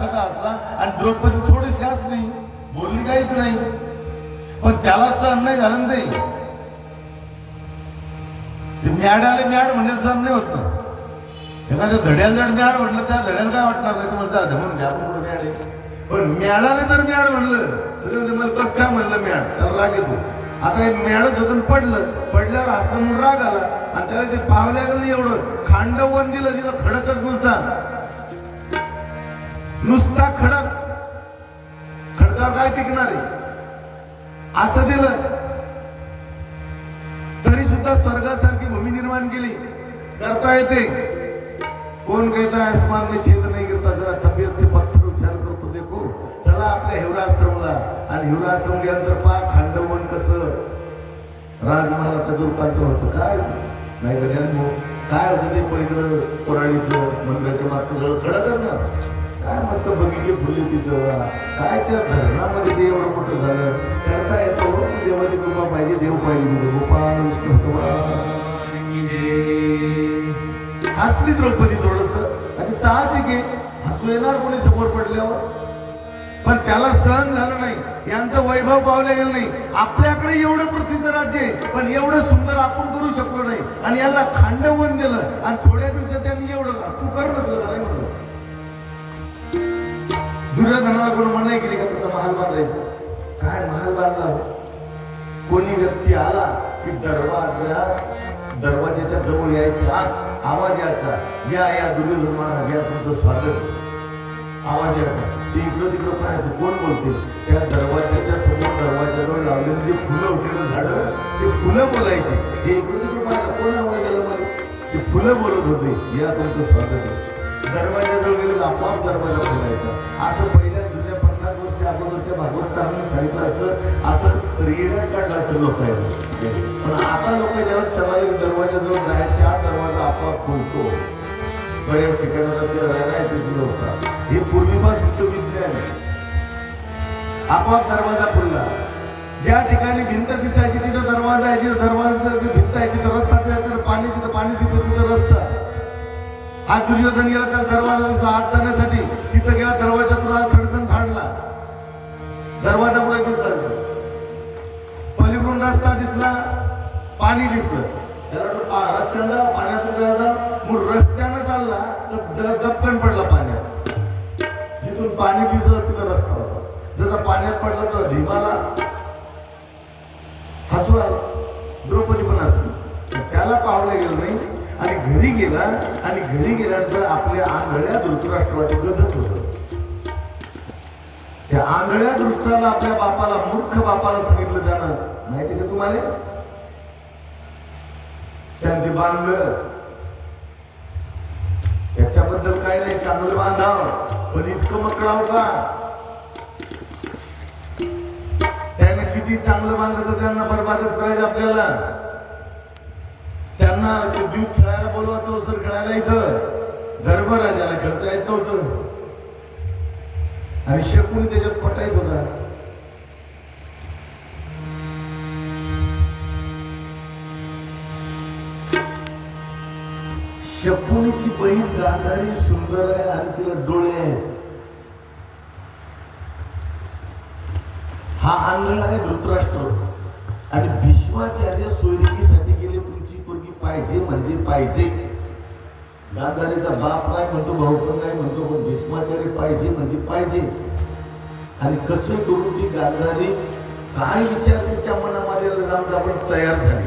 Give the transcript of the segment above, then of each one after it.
खाता असला आणि द्रौपदी थोडीशी असली बोलली काहीच नाही. पण त्याला सहन नाही झालं ते. म्याड आले म्याड म्हणजे सहन नाही होत ना. एखाद्या धड्याला जर मॅड म्हणलं त्या धड्याला काय वाटणार नाही? तुम्हाला जाते म्हणून घ्या आपण कुठं पण म्याडाने जर म्याड म्हणलं तर मला कस काय म्हणलं म्याड? त्याला राग येतो. आता हे मॅडच होतं पडलं. पडल्यावर हसन म्हणून राग आला. आणि त्याला ते पावल्या गेलं एवढं. खांडवन दिलं तिथं खडकच नुसता. नुसता खडक. खडकावर काय पिकणार आहे? असं दिलं. तरी सुद्धा स्वर्गासारखी भूमी निर्माण केली. करता येते. कोण कहता आसमान में छेद नहीं गिरता. जरा तबियत से पत्थर उछाल करतो देखो. चला आपल्या हिवराश्रमला. आणि हिवराश्रम गेल्यानंतर पहा खांडवन कसं राजमहाला त्याचं रूपांतर होतं. काय? नाही काय होतं? ते पलीकडं कोराडीचं मंदिराच्या मागचं जवळ खडकच ना. काय मस्त बगीचे फुलले तिथं. काय त्या धरणामध्ये ते एवढं मोठं झालं? करता येतो हो, देवाची कृपा पाहिजे देव पाहिजे गोपाल विष्णू भगवान. हसली द्रौपदी थोडस आणि साहजिक आहे. हसू येणार कोणी समोर पडल्यावर? पण त्याला सहन झालं नाही. यांचं वैभव पावलं गेलं नाही. आपल्याकडे एवढं प्रसिद्ध राज्य आहे पण एवढं सुंदर आपण करू शकलो नाही. आणि याला खांडवन दिलं. आणि थोड्या दिवसात त्यांनी एवढं तू कर ना तुला दुर्योधनाला कोण मनाई केली का तसा महाल बांधायचा? काय महाल बांधला? कोणी व्यक्ती आला की दरवाजा दरवाजाच्या जवळ यायचा आवाज यायचा या या दुर्योधन महाराज या तुमचं स्वागत. आवाज यायचा. ते इकडं तिकडं पाहायचं. कोण बोलते? त्या दरवाजाच्या समोर दरवाजाजवळ लावलेली जे फुलं होते ना झाडं ते फुलं बोलायचे. हे इकडं तिकडं पाहायला कोण आवाज आला मला ते फुलं बोलत होते. या तुमचं स्वागत आहे. दरवाजाजवळ गेले आपोआप दरवाजा खोलायचा असं पहिल्या जुन्या पन्नास वर्ष अगोदरच्या भागवतकारांनी सांगितलं असतं असं रिएक्ट काढलं असं लोक पण आता लोक ज्या लक्षात दरवाजाजवळ जायच्या दरवाजा आपोआप खोलतो. बऱ्याच ठिकाणात तशी राहायला तीच व्यवस्था. हे पूर्वीपासूनचं विज्ञान आहे. आपोआप दरवाजा खुलला. ज्या ठिकाणी भिंत दिसायची तिथं दरवाजा आहे जिथं दरवाजा भिंत आहे तिथं रस्ता तिथं पाणी तिथं पाणी तिथं तिथं रस्ता. हा दुर्योधन गेला त्याला दरवाजा दिसला. आत जाण्यासाठी तिथं गेला दरवाजा तुला खडकन फाडला. दरवाजा पुढे दिसला. पलीकडून रस्ता दिसला पाणी दिसलं. पा- रस्त्यानं जा, पाण्यातून गेला जा मग रस्त्यानं चालला तर दपकन पडला पाण्यात. जिथून पाणी दिसलं तिथं रस्ता होता. जसा पाण्यात पडला तर भीमाला हसवा द्रौपदी पण हसली. त्याला पावलं गेलं नाही. घरी गेला आणि घरी गेल्यानंतर आपल्या आंधळ्या धृतराष्ट्राला गदच होत. त्या आंधळ्या दृष्टाला आपल्या बापाला मूर्ख बापाला सांगितलं त्यानं. माहिती का तुम्हाला? त्यांनी बांधलं त्याच्याबद्दल काय नाही चांगलं बांधाव पण इतकं मकडा होता. त्याने किती चांगलं बांधलं तर त्यांना बरबादच करायचं आपल्याला. त्यांना ते दूध खेळायला बोलवा चौसर खेळायला इथं. धर्मराजाला खेळता येत नव्हतं. आणि शकून त्याच्यात पटायत होता. शकुनीची बहीण गांधारी सुंदर आहे आणि तिला डोळे आहेत. हा आंधळ आहे धृतराष्ट्र. आणि भीष्माचार्य सोयरिकीसाठी गेले पोरगी पाहिजे म्हणजे पाहिजे. गांधारीचा बाप नाही म्हणतो भाऊ पण नाही म्हणतो पण भीष्माचार्य पाहिजे म्हणजे पाहिजे. आणि कसं करून ती गांधारी? काय विचार तिच्या मनामध्ये? राम आपण तयार झाली.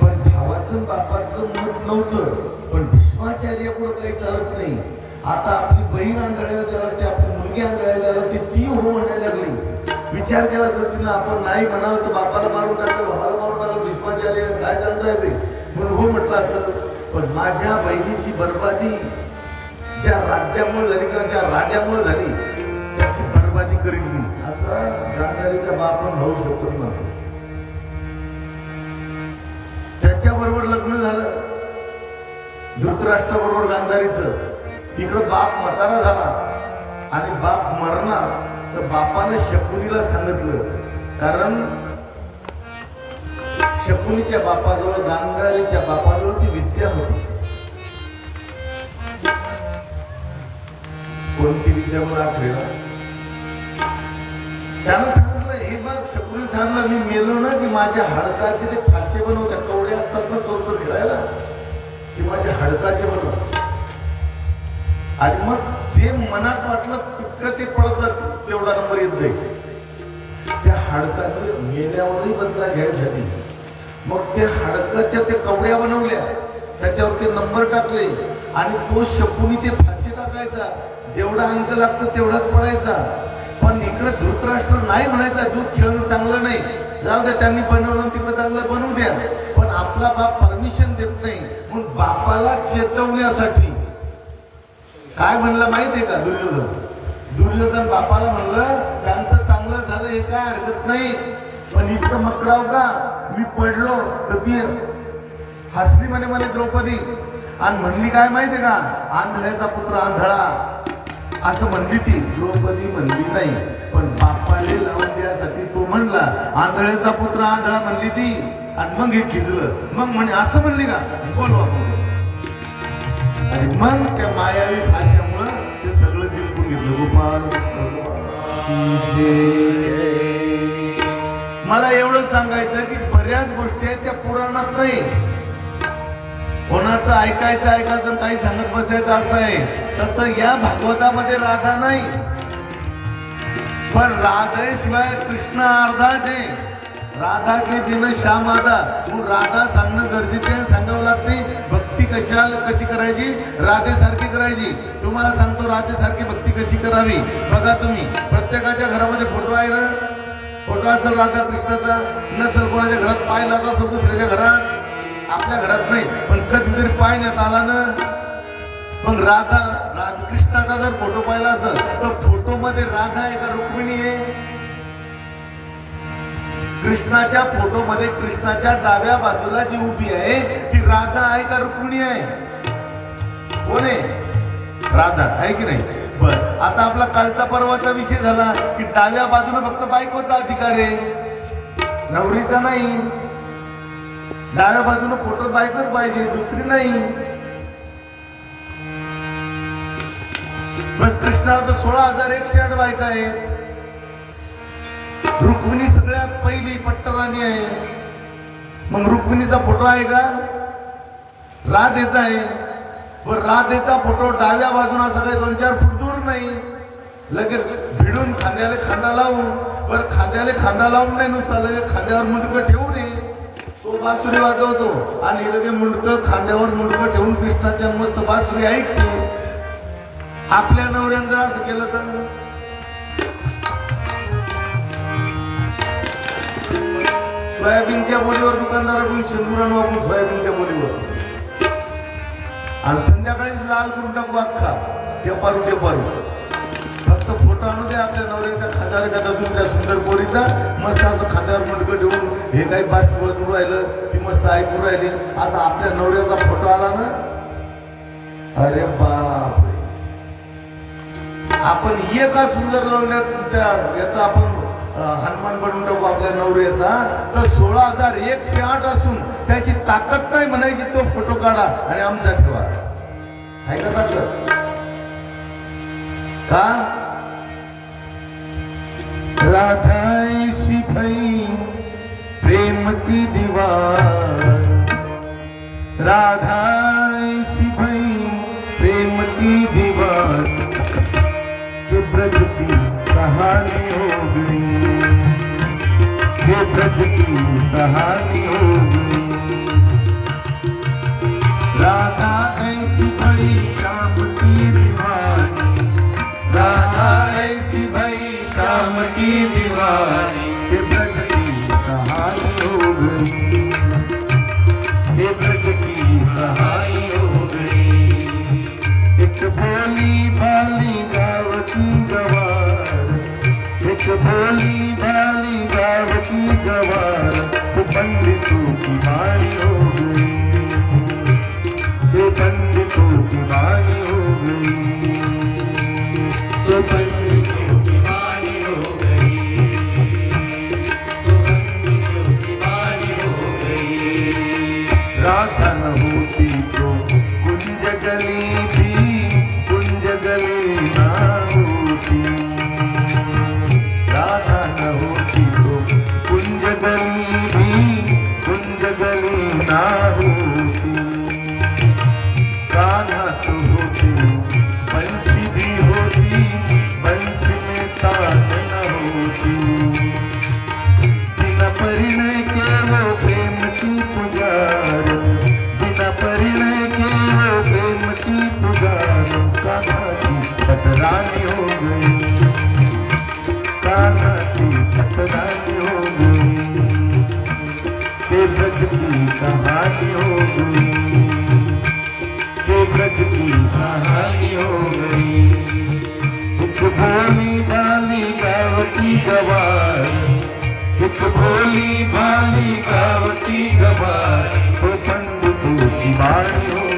पण भावाचं बापाचं मत नव्हतं. पण भीष्माचार्य पुढे काही चालत नाही. आता आपली बहीण आंधळायला त्याला ते आपली मुलगी आंधळायला द्यायला ती ती हो म्हणायला लागली. विचार केला जर तिनं आपण नाही म्हणावं तर बापाला मारून टाकलं भावाला मारून टाकलं काय सांगता येते म्हणून हो म्हटलं असं. पण माझ्या बहिणीची बर्बादी ज्या राज्यामुळे झाली किंवा ज्या राजामुळे झाली त्याची बर्बादी करीन मी. असा गांधारीचा बाप भाऊ शकतो म्हणतो त्याच्याबरोबर लग्न झालं. धृतराष्ट्राबरोबर गांधारीचं. इकडं बाप म्हातारा झाला आणि बाप मरणार तर बापानं शकुनीला सांगितलं. कारण शकुनीच्या बापाजवळ गांगारीच्या बापाजवळ ती विद्या होती. कोणती विद्या विद्यामुळे आखलेला त्यानं सांगितलं हे बघ शकुनी सांगला मी मेलो ना की माझ्या हाडकाचे ते फासे बनवतात कवडे असतात ना चौचर खेळायला ते माझ्या हाडकाचे बनव आणि मग जे मनात वाटलं तितकं ते पडत जात तेवढा नंबर येत जाईल. त्या हाडकाने मेल्यावरही बदला घ्यायसाठी मग त्या हाडकाच्या त्या कवड्या बनवल्या. त्याच्यावर ते नंबर टाकले आणि तो शकुनी ते फाशी टाकायचा. जेवढा अंक लागतो तेवढाच पडायचा पण इकडे धृतराष्ट्र नाही म्हणायचा दूध खेळणं चांगलं नाही. जाऊ द्या त्यांनी बनवलं तिकडे चांगलं बनवू द्या. पण आपला बाप परमिशन देत नाही. म्हणून बापाला चेतवण्यासाठी. काय म्हणलं माहितीये का दुर्योधन? दुर्योधन बापाला म्हणलं त्यांचं चांगलं झालं हे काय हरकत नाही. पण इतकं मकडाव का? मी पडलो तर ती हसली म्हणे म्हणे द्रौपदी. आणि म्हणली काय माहितीये का? आंधळ्याचा पुत्र आंधळा. असं म्हणली ती. द्रौपदी म्हणली नाही पण बापाले लावून द्यासाठी तो म्हणला आंधळ्याचा पुत्र आंधळा म्हणली ती. आणि मग हे खिजलं. मग म्हणे असं म्हणली का? बोलवा आपण. आणि मग त्या मायावी भाषेमुळं ते सगळं जिंकून घेतलं. गोपाल गोपाल. मला एवढं सांगायचं की बऱ्याच गोष्टी आहेत त्या पुराणात नाही. कोणाचं ऐकायचं ऐकायचं काही सांगत बसायचं असं आहे. तसं या भागवतामध्ये राधा नाही. पण राधेशिवाय कृष्ण अर्धाच आहे. राधा के बिन श्याम आधा. तू राधा सांगणं गरजेचे आहे सांगावं लागते. भक्ती कशाल कशी करायची? राधेसारखी करायची. तुम्हाला सांगतो राधेसारखी भक्ती कशी करावी? बघा तुम्ही. प्रत्येकाच्या घरामध्ये फोटो आहे ना? फोटो असेल राधा कृष्णाचा नसेल कोणाच्या घरात पाय लावत असेल दुसऱ्याच्या घरात. आपल्या घरात नाही पण कधीतरी पाहण्यात आला ना. मग राधा राधकृष्णाचा जर फोटो पाहिला असेल तर फोटो मध्ये राधा आहे का रुक्मिणी आहे. कृष्णाच्या फोटो मध्ये कृष्णाच्या डाव्या बाजूला जी उभी आहे ती राधा आहे का रुक्मिणी आहे. कोण आहे? राधा आहे की नाही? बर आता आपला कालचा परवाचा विषय झाला की डाव्या बाजूला फक्त बायकोचा अधिकार आहे. नवरीचा नाही. डाव्या बाजूने फोटो बायकोच पाहिजे दुसरी नाही. मग कृष्णाला तर सोळा हजार एकशे आठ बायका आहेत. रुक्मिणी सगळ्यात पहिली पट्टराणी आहे. मग रुक्मिणीचा फोटो आहे का? राधेचा आहे. पण राधेचा फोटो डाव्या बाजूला सगळे दोन चार फूट दूर नाही. लगेच भिडून खांद्याला खांदा लावून बरं खांद्याला खांदा लावून नाही नुसता लगेच खांद्यावर मुंडकं ठेवू नये तो बासुरी वाजवतो आणि लगे मुंडकं खांद्यावर मुंडकं ठेवून कृष्णाच्या मस्त बासुरी ऐकतो. आपल्या नवऱ्यानं जर असं केलं तर? सोयाबीनच्या बोलीवर दुकानदाराकडून शेंदुरानं वापरून सोयाबीनच्या बोलीवर. आणि संध्याकाळी लाल करून टाकू अख्खा. टेपारू टेपारू. फक्त फोटो आणू द्या आपल्या नवऱ्याच्या खांद्यावर एखादा दुसऱ्या सुंदर पोरीचा. मस्त असं खांद्यावर मुंडकं ठेवून हे काही बास वाजून राहिलं ती मस्त ऐकू राहिली. असा आपल्या नवऱ्याचा फोटो आला ना? अरे बाप आपण एका सुंदर लवण्यात त्या याचा आपण हनुमान बनवून टाकू आपल्या नवऱ्याचा. तर सोळा हजार एकशे आठ असून त्याची ताकद नाही म्हणायची तो फोटो काढा आणि आमचा ठेवा. आहे का ताकद का राधाईशी भई, प्रेम की दीवार। राधाईशी भई, प्रेम की दीवार। के ब्रज की कहानी हो गई ये ब्रज की कहानी हो गई दीवानी ये ब्रज की हो Thank you. के ब्रज की कहानी हो गई। एक भोली भाली गावती गवार। एक भोली भाली गावती गवार। हो तो की बाणी हो